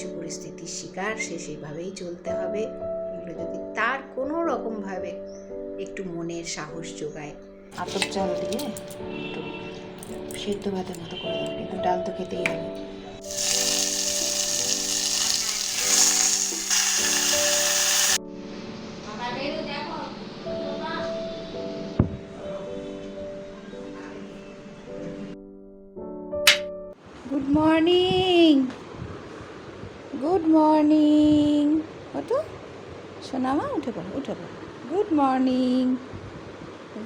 কিছু পরিস্থিতির শিকার সে সেভাবেই চলতে হবে। এগুলো যদি তার কোনো রকমভাবে একটু মনের সাহস যোগায়। আতপ চাল দিয়ে একটু সেদ্ধ ভাতের মতো করে দেবো কিন্তু ডাল তো খেতেই হবে। গুড মর্নিং গুড মর্নিং ওঠো সোনামা উঠে পড়ো উঠে পড়ো। Good morning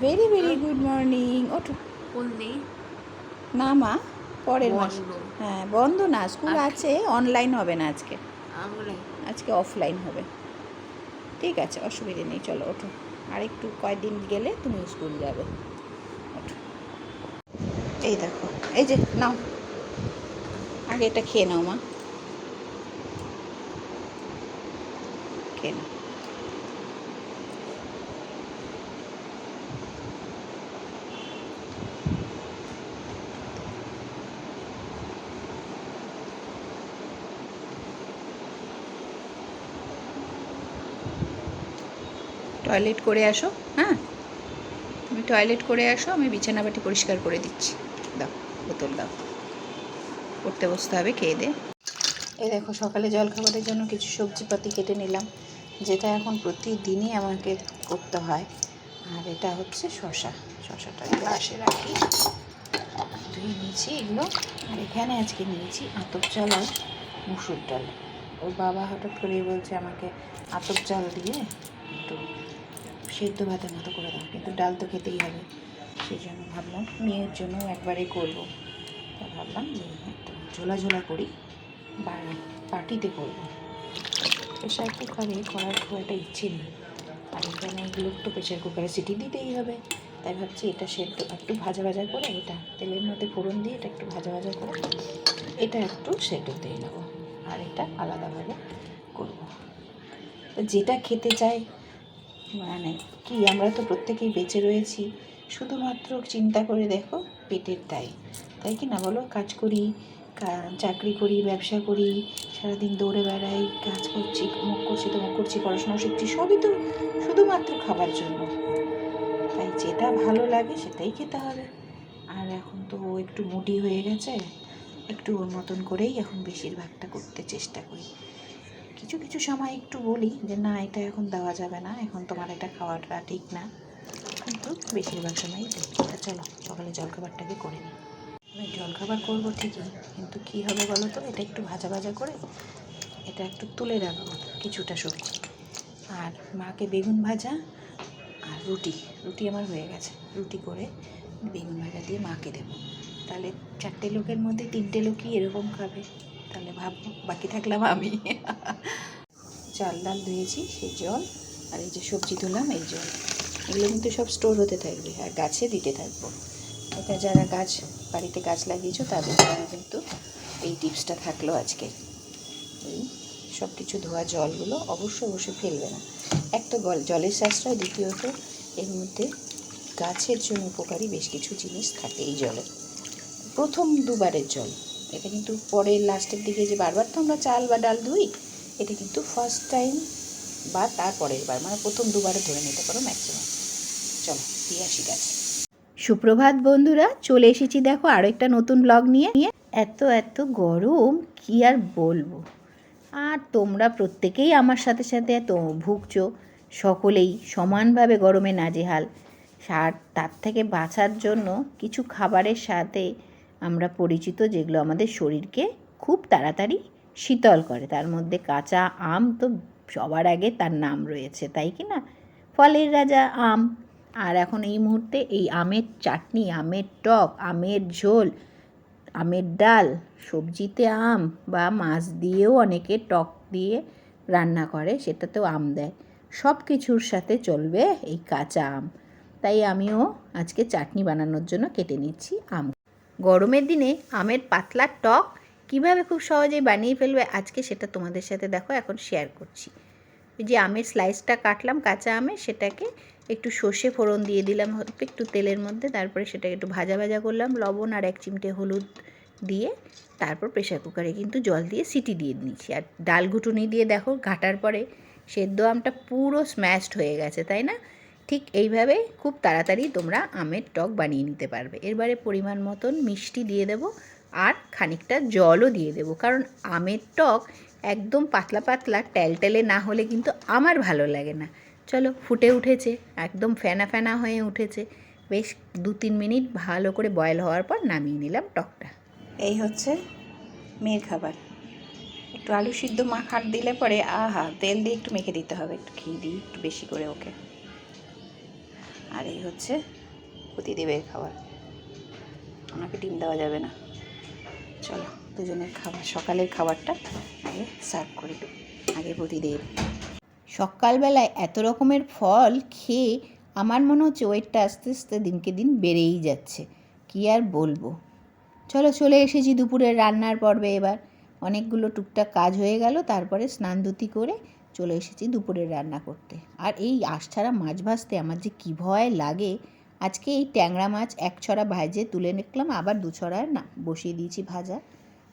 very very good morning ওঠো না মা পরের মাস। হ্যাঁ বন্ধ না স্কুল আছে অনলাইন হবে না আজকে। আজকে অফলাইন হবে। ঠিক আছে অসুবিধে নেই চলো ওঠো। আর একটু কয়েকদিন গেলে তুমি স্কুল যাবে। ওঠো। এই দেখো এই যে নাও। আগে এটা খেয়ে নাও মা। নাও টয়লেট করে আসো হ্যাঁ? তুমি টয়লেট করে আসো, আমি বিছানাবাটি পরিষ্কার করে দিচ্ছি। দাও, বোতল দাও। পড়তে বসতে হবে, খেয়ে দে। এই দেখো, সকালে জল খাবারের জন্য কিছু সবজিপাতি কেটে নিলাম। যেটা এখন প্রতিদিনই আমাকে করতে হয়। আর এটা হচ্ছে শশা শশাটা গ্লাসে রাখি। ধুয়ে নিয়েছি এগুলো। আর এখানে আজকে নিয়েছি আতপ চাল আর মুসুর ডাল। ওর বাবা হঠাৎ করে বলছে আমাকে আতপ চাল দিয়ে একটু সেদ্ধ ভাতের মতো করে দাও। কিন্তু ডাল তো খেতেই হবে। সেই জন্য ভাবলাম মেয়ের জন্য একবারে করব। তা ভাবলাম যে একটু ঝোলা ঝোলা করি বা পাটিতে করব। প্রেশার কুকারে করার খুব একটা ইচ্ছে নেই। আর এখানে এগুলো তো প্রেশার কুকারে সিটি দিতেই হবে। তাই ভাবছি এটা সেদ্ধ একটু ভাজা ভাজা করে এটা, তেলের মধ্যে ফোড়ন দিয়ে এটা একটু ভাজা ভাজা করে এটা একটু সেদ্ধ দিয়ে নেব। আর এটা আলাদাভাবে করব। যেটা খেতে চাই মানে কি, আমরা তো প্রত্যেকেই বেঁচে রয়েছি। শুধুমাত্র চিন্তা করে দেখো পেটের দায়। তাই কি না বলো? কাজ করি চাকরি করি, ব্যবসা করি, সারাদিন দৌড়ে বেড়াই, কাজ করছি মুখ করছি তো মুখ করছি পড়াশোনা শিখছি, সবই তো শুধুমাত্র খাবার জন্য। তাই যেটা ভালো লাগে সেটাই খেতে হবে। আর এখন তো একটু মুডি হয়ে গেছে, একটু ওর মতন করেই এখন বেশিরভাগটা করতে চেষ্টা করি। কিছু কিছু সময় একটু বলি যে, না, এটা এখন দেওয়া যাবে না, এখন তোমার এটা খাওয়াটা ঠিক না। কিন্তু বেশিরভাগ সময়ই চলো, সকালে জলখাবারটাকে করে নিই। আমি জলখাবার করব ঠিকই, কিন্তু কী হবে বলো তো? এটা একটু ভাজা ভাজা করে এটা একটু তুলে রাখব কিছুটা সবজি। আর মাকে বেগুন ভাজা আর রুটি রুটি আমার হয়ে গেছে। রুটি করে বেগুন ভাজা দিয়ে মাকে দেবো। তাহলে চারটে লোকের মধ্যে তিনটে লোকই এরকম খাবে। তাহলে ভাববো, বাকি থাকলাম আমি। চাল ডাল ধুয়েছি, সেই জল, আর এই যে সবজি ধুলাম এই জল। এগুলো কিন্তু সব স্টোর হতে থাকবে, আর গাছে দিতে থাকব। এটা যারা গাছ, বাড়িতে গাছ লাগিয়েছো, তাদের জন্য কিন্তু এই টিপসটা থাকল আজকে। এই সব কিছু ধোয়া জলগুলো অবশ্যই অবশ্যই ফেলবে না। এক তো জলের সাশ্রয়, দ্বিতীয়ত এর মধ্যে গাছের জন্য উপকারী বেশ কিছু জিনিস থাকে এই জলে। প্রথম দুবারের জল। এটা কিন্তু পরের লাস্টের দিকে যে বারবার তো আমরা চাল বা ডাল ধুই, এটা কিন্তু ফার্স্ট টাইম বা তারপরের বার মানে প্রথম দুবারে ধরে নিতে পারো ম্যাক্সিমাম চলো, দিয়ে আসি গাছে। সুপ্রভাত বন্ধুরা, চলে এসেছি দেখো আরও একটা নতুন ব্লগ নিয়ে। এত এত গরম, কি আর বলব? আর তোমরা প্রত্যেকেই আমার সাথে সাথে এত ভুগছ, সকলেই সমানভাবে গরমে নাজেহাল। আর তার থেকে বাঁচার জন্য কিছু খাবারের সাথে আমরা পরিচিত যেগুলো আমাদের শরীরকে খুব তাড়াতাড়ি শীতল করে। তার মধ্যে কাঁচা আম তো সবার আগে তার নাম রয়েছে, তাই কি না? ফলের রাজা আম আর এখন এই মুহূর্তে এই আমের চাটনি, আমের টক, আমের ঝোল, আমের ডাল, সবজিতে আম বা মাছ দিয়েও অনেকে টক দিয়ে রান্না করে, সেটাতেও আম দেয়। সব কিছুর সাথে চলবে এই কাঁচা আম। তাই আমিও আজকে চাটনি বানানোর জন্য কেটে নিচ্ছি আম। গরমের দিনে আমের পাতলা টক কীভাবে খুব সহজেই বানিয়ে ফেলবে আজকে সেটা তোমাদের সাথে দেখো, এখন শেয়ার করছি। যে আমের স্লাইসটা কাটলাম কাঁচা আমের, সেটাকে একটু সর্ষে ফোড়ন দিয়ে দিলাম একটু তেলের মধ্যে, তারপরে সেটাকে একটু ভাজা ভাজা করলাম, লবণ আর এক চিমটে হলুদ দিয়ে, তারপর প্রেশার কুকারে কিন্তু জল দিয়ে সিটি দিয়ে নিয়েছি আর ডাল ঘুটুনি দিয়ে দেখো ঘাটার পরে সেদ্ধ আমটা পুরো স্ম্যাশড হয়ে গেছে, তাই না? ঠিক এইভাবে খুব তাড়াতাড়ি তোমরা আমের টক বানিয়ে নিতে পারবে। এরবারে পরিমাণ মতন মিষ্টি দিয়ে দেবো আর খানিকটা জলও দিয়ে দেবো। কারণ আমের টক একদম পাতলা পাতলা, টেলটেলে না হলে কিন্তু আমার ভালো লাগে না। চলো, ফুটে উঠেছে, একদম ফেনা ফেনা হয়ে উঠেছে। বেশ দু তিন মিনিট ভালো করে বয়েল হওয়ার পর নামিয়ে নিলাম টকটা। এই হচ্ছে মেয়ের খাবার। একটু আলু সিদ্ধ মাখার দিলে পরে, আহা, তেল দিয়ে একটু মেখে দিতে হবে, একটু ঘি দিই একটু বেশি করে ওকে। আর এই হচ্ছে প্রতিদেবের খাবার। ওনাকে ডিম দেওয়া যাবে না। চলো, দুজনের খাবার, সকালের খাবারটা আগে সার্ভ করি আগে প্রতিদেব সকালবেলায় এত রকমের ফল খেয়ে আমার মনে হচ্ছে ওয়েটটা আস্তে আস্তে দিনকে দিন বেড়েই যাচ্ছে। কি আর বলব? চলো চলে এসেছি দুপুরের রান্নার পর্বে এবার। অনেকগুলো টুকটাক কাজ হয়ে গেল, তারপরে স্নান ধুতি করে চলে এসেছি দুপুরের রান্না করতে। আর এই আশ আশছাড়া মাছ ভাজতে আমার যে কী ভয় লাগে, আজকে এই ট্যাংরা মাছ এক ছড়া ভাজে তুলে নিলাম, আবার দু ছড়ায় না বসিয়ে দিয়েছি ভাজা।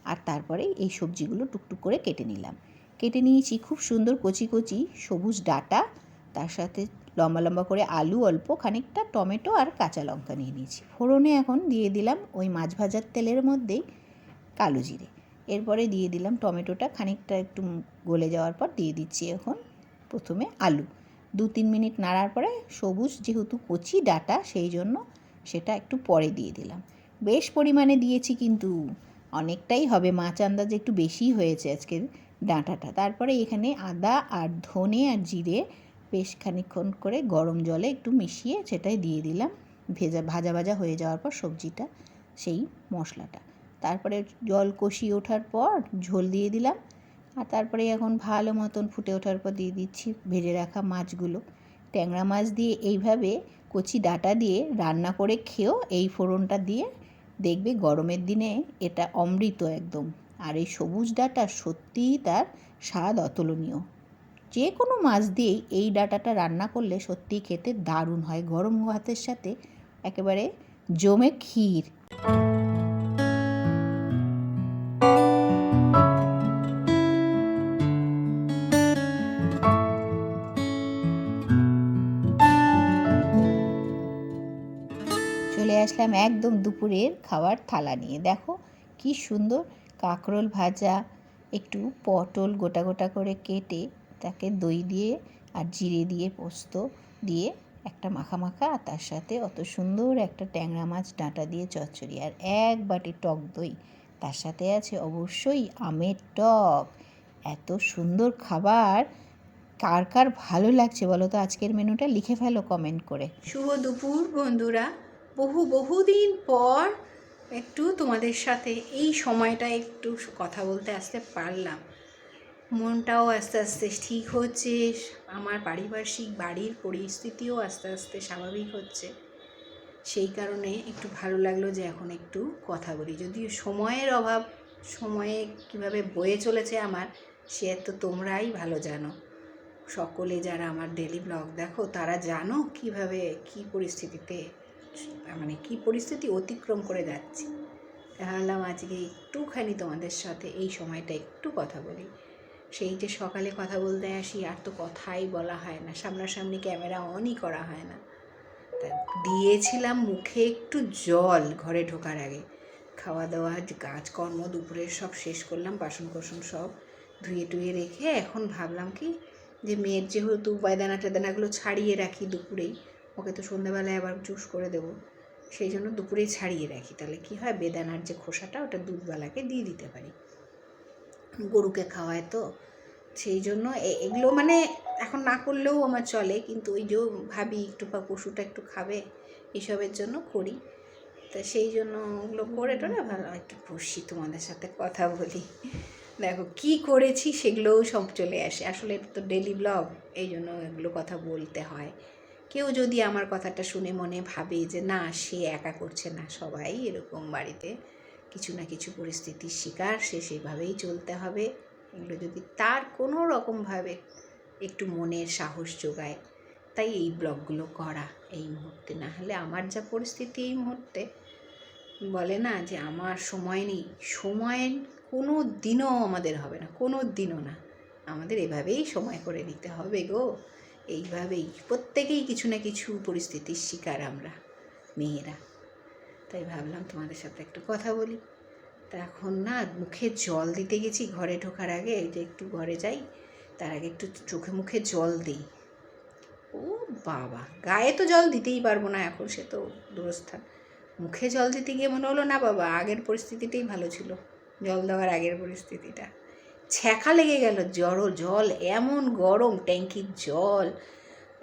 আর তারপরে এই সবজিগুলো টুকটুক করে কেটে নিলাম। কেটে নিয়েছি খুব সুন্দর কচি কচি সবুজ ডাটা। তার সাথে লম্বা লম্বা করে আলু অল্প, খানিকটা টমেটো আর কাঁচা লঙ্কা নিয়ে নিয়েছি। ফোড়নে এখন দিয়ে দিলাম ওই মাছ ভাজার তেলের মধ্যেই কালো জিরে। এরপরে দিয়ে দিলাম টমেটোটা, খানিকটা একটু গলে যাওয়ার পর দিয়ে দিচ্ছি এখন প্রথমে আলু। দু তিন মিনিট নাড়ার পরে সবুজ যেহেতু কচি ডাটা, সেই জন্য সেটা একটু পরে দিয়ে দিলাম। বেশ পরিমাণে দিয়েছি কিন্তু অনেকটাই হবে, মাছ আন্দাজে একটু বেশি হয়েছে আজকের ডাঁটাটা। তারপরে এখানে আদা আর ধনে আর জিরে বেশ খানিক্ষণ করে গরম জলে একটু মিশিয়ে সেটাই দিয়ে দিলাম। ভেজা, ভাজা ভাজা হয়ে যাওয়ার পর সবজিটা, সেই মশলাটা। তারপরে জল কষিয়ে ওঠার পর ঝোল দিয়ে দিলাম। আর তারপরে এখন ভালো মতন ফুটে ওঠার পর দিয়ে দিচ্ছি ভেজে রাখা মাছগুলো। ট্যাংরা মাছ দিয়ে এইভাবে কচি ডাটা দিয়ে রান্না করে খেয়েও এই ফোড়নটা দিয়ে দেখবে গরমের দিনে এটা অমৃত একদম। আর এই সবুজ ডাটা সত্যিই তার স্বাদ অতুলনীয়। যে কোনো মাছ দিয়েই এই ডাটাটা রান্না করলে সত্যিই খেতে দারুণ হয়। গরম ভাতের সাথে একেবারে জমে ক্ষীর। চলে আসলাম একদম দুপুরের খাবার থালা নিয়ে। দেখো কি সুন্দর কাঁকরোল ভাজা, একটু পটল গোটা গোটা করে কেটে তাকে দই দিয়ে আর জিরে দিয়ে পোস্ত দিয়ে একটা মাখা মাখা, আর তার সাথে অত সুন্দর একটা ট্যাংরা মাছ ডাঁটা দিয়ে চচ্চড়ি। আর এক বাটি টক দই, তার সাথে আছে অবশ্যই আমের টক। এত সুন্দর খাবার! কার কার ভালো লাগছে বলো তো আজকের মেনুটা? লিখে ফেলো কমেন্ট করে। শুভ দুপুর বন্ধুরা। বহু বহুদিন পর একটু তোমাদের সাথে এই সময়টা একটু কথা বলতে আসতে পারলাম। মনটাও আস্তে আস্তে ঠিক হচ্ছে, আমার পারিপার্শ্বিক বাড়ির পরিস্থিতিও আস্তে আস্তে স্বাভাবিক হচ্ছে। সেই কারণে একটু ভালো লাগল যে এখন একটু কথা বলি। যদিও সময়ের অভাব, সময়ে কীভাবে বয়ে চলেছে আমার, সে তো তোমরাই ভালো জানো। সকলে যারা আমার ডেলি ব্লগ দেখো, তারা জানো কীভাবে, কি পরিস্থিতিতে মানে কি পরিস্থিতি অতিক্রম করে যাচ্ছি। ভাবলাম আজকে একটুখানি তোমাদের সাথে এই সময়টা একটু কথা বলি। সেই যে সকালে কথা বলতে আসি, আর তো কথাই বলা হয় না। সামনাসামনি ক্যামেরা অনই করা হয় না। তা দিয়েছিলাম মুখে একটু জল ঘরে ঢোকার আগে। খাওয়া দাওয়া কাজকর্ম, দুপুরের সব শেষ করলাম বাসন কোসন সব ধুয়ে টুয়ে রেখে এখন ভাবলাম কি, যে মেয়ের যেহেতু বায়দানা টেদানাগুলো ছাড়িয়ে রাখি দুপুরেই ওকে তো সন্ধ্যাবেলায় আবার জুস করে দেবো। সেই জন্য দুপুরেই ছাড়িয়ে রাখি। তাহলে কি হয়? বেদানার যে খোসাটা ওটা দুধবেলাকে দিয়ে দিতে পারি। গরুকে খাওয়ায় তো। সেই জন্য এগুলো মানে এখন না করলেও আমার চলে। কিন্তু ওই যে ভাবি একটু বা পশুটা একটু খাবে এসবের জন্য করি। তা সেই জন্য ওগুলো করে টোরে ভালো একটু বসি তোমাদের সাথে কথা বলি। দেখো কি করেছি সেগুলোও সব চলে আসে। আসলে এটা তো ডেলি ব্লগ এই জন্য এগুলো কথা বলতে হয়। কেউ যদি আমার কথাটা শুনে মনে ভাবে যে, না, সে একা করছে না সবাই, এরকম বাড়িতে কিছু না কিছু পরিস্থিতির শিকার, সে সেভাবেই চলতে হবে। এগুলো যদি তার কোনো রকমভাবে একটু মনের সাহস যোগায়, তাই এই ব্লগগুলো করা এই মুহূর্তে। না হলে আমার যা পরিস্থিতি এই মুহূর্তে, বলে না যে, আমার সময় নেই। সময় কোনো দিনও আমাদের হবে না, কোনো দিনও না। আমাদের এভাবেই সময় করে নিতে হবে গো। এইভাবেই, প্রত্যেকেই কিছু না কিছু পরিস্থিতির শিকার আমরা, মেয়েরা। তাই ভাবলাম তোমাদের সাথে একটু কথা বলি। তা এখন না, মুখে জল দিতে গেছি ঘরে ঢোকার আগে যে একটু ঘরে যাই, তার আগে একটু চোখে মুখে জল দিই। ও বাবা, গায়ে তো জল দিতেই পারব না এখন, সে তো দূরস্থান। মুখে জল দিতে গিয়ে মনে হলো, না বাবা, আগের পরিস্থিতিটাই ভালো ছিল। জল দেওয়ার আগের পরিস্থিতিটা। ছ্যাঁকা লেগে গেল জড়ো জল, এমন গরম ট্যাঙ্কির জল।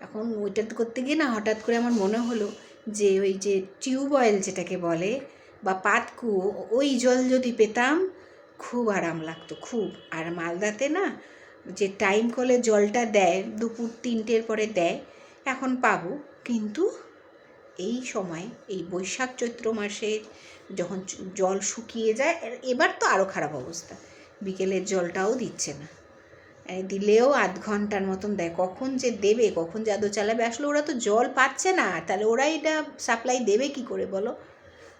এখন ওইটা করতে গিয়ে না হঠাৎ করে আমার মনে হলো যে ওই যে টিউবওয়েল যেটাকে বলে বা পাতকুয়ো ওই জল যদি পেতাম খুব আরাম লাগতো, খুব। আর মালদাতে না যে টাইম কলে জলটা দেয়, দুপুর তিনটের পরে দেয়, এখন পাবো। কিন্তু এই সময়, এই বৈশাখ চৈত্র মাসে যখন জল শুকিয়ে যায় এবার তো আরও খারাপ অবস্থা। বিকেলের জলটাও দিচ্ছে না। দিলেও আধ ঘণ্টার মতন দেয়। কখন যে দেবে, কখন জাদু চালাবে, আসলে ওরা তো জল পাচ্ছে না। তাহলে ওরা এটা সাপ্লাই দেবে কি করে বলো?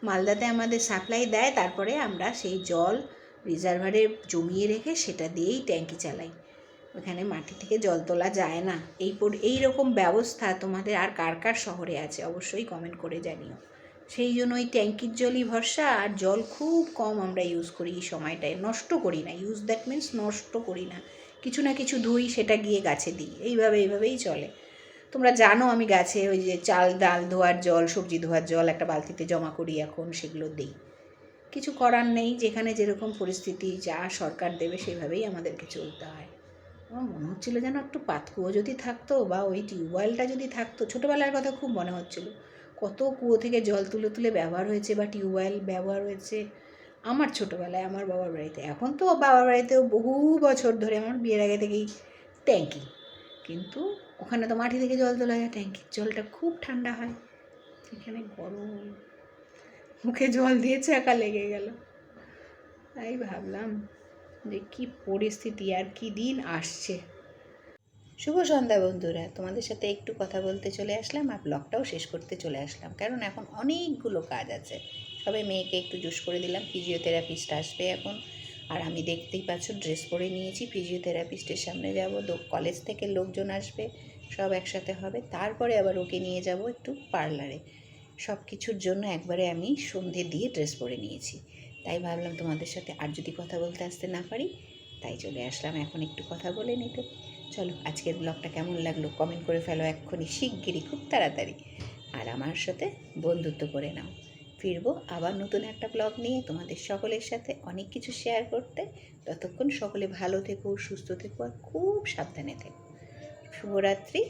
মালদাতে আমাদের সাপ্লাই দেয়, তারপরে আমরা সেই জল রিজার্ভারে জমিয়ে রেখে সেটা দিয়েই ট্যাঙ্কি চালাই। ওখানে মাটি থেকে জল তোলা যায় না। এই এই রকম ব্যবস্থা তোমাদের আর কার কার শহরে আছে? অবশ্যই কমেন্ট করে জানিও। সেই জন্য ওই ট্যাঙ্কির জলই ভরসা, আর জল খুব কম আমরা ইউজ করি এই সময়টায়। নষ্ট করি না। ইউজ দ্যাট মিন্স নষ্ট করি না। কিছু না কিছু ধুই, সেটা গিয়ে গাছে দিই। এইভাবে, এইভাবেই চলে। তোমরা জানো আমি গাছে ওই যে চাল, ডাল ধোয়ার জল, সবজি ধোয়ার জল একটা বালতিতে জমা করি এখন, সেগুলো দিই। কিছু করার নেই। যেখানে যেরকম পরিস্থিতি যা সরকার দেবে, সেভাবেই আমাদেরকে চলতে হয়। আমার মনে হচ্ছিল যেন একটু পাতকুয়ো যদি থাকতো, বা ওই টিউবওয়েলটা যদি থাকতো, ছোটোবেলার কথা খুব মনে হচ্ছিল। কত কুয়ো থেকে জল তুলে তুলে ব্যবহার হয়েছে বা টিউবওয়েল ব্যবহার হয়েছে আমার ছোটোবেলায়, আমার বাবার বাড়িতে। এখন তো বাবার বাড়িতেও বহু বছর ধরে আমার বিয়ের আগে থেকেই ট্যাঙ্কি। কিন্তু ওখানে তো মাটি থেকে জল তোলা যায়, ট্যাঙ্কির জলটা খুব ঠান্ডা হয়। এখানে গরম। মুখে জল দিয়েছে একা লেগে গেল। তাই ভাবলাম যে কি পরিস্থিতি আর কি দিন আসছে। শুভ সন্ধ্যা বন্ধুরা। তোমাদের সাথে একটু কথা বলতে চলে আসলাম আর ব্লগটাও শেষ করতে চলে আসলাম। কারণ এখন অনেকগুলো কাজ আছে। সবে মেয়েকে একটু জুস করে দিলাম। ফিজিওথেরাপিস্ট আসবে এখন। আর আমি দেখতেই পাচ্ছ ড্রেস পরে নিয়েছি। ফিজিওথেরাপিস্টের সামনে যাব। কলেজ থেকে লোকজন আসবে। সব একসাথে হবে। তারপরে আবার ওকে নিয়ে যাব একটু পার্লারে সব কিছুর জন্য একবারে আমি সন্ধে দিয়ে ড্রেস পরে নিয়েছি। তাই ভাবলাম তোমাদের সাথে আর যদি কথা বলতে আসতে না পারি, তাই চলে আসলাম। এখন একটু কথা বলে নিতে। চলো, আজকের ব্লগটা কেমন লাগল কমেন্ট করে ফেলো এক্ষুনি, শিগগিরই খুব তাড়াতাড়ি। আর আমার সাথে বন্ধুত্ব করে নাও। ফিরবো আবার নতুন একটা ব্লগ নিয়ে তোমাদের সকলের সাথে অনেক কিছু শেয়ার করতে। ততক্ষণ সকলে ভালো থেকো, সুস্থ থেকো আর খুব সাবধানে থেকো। শুভরাত্রি।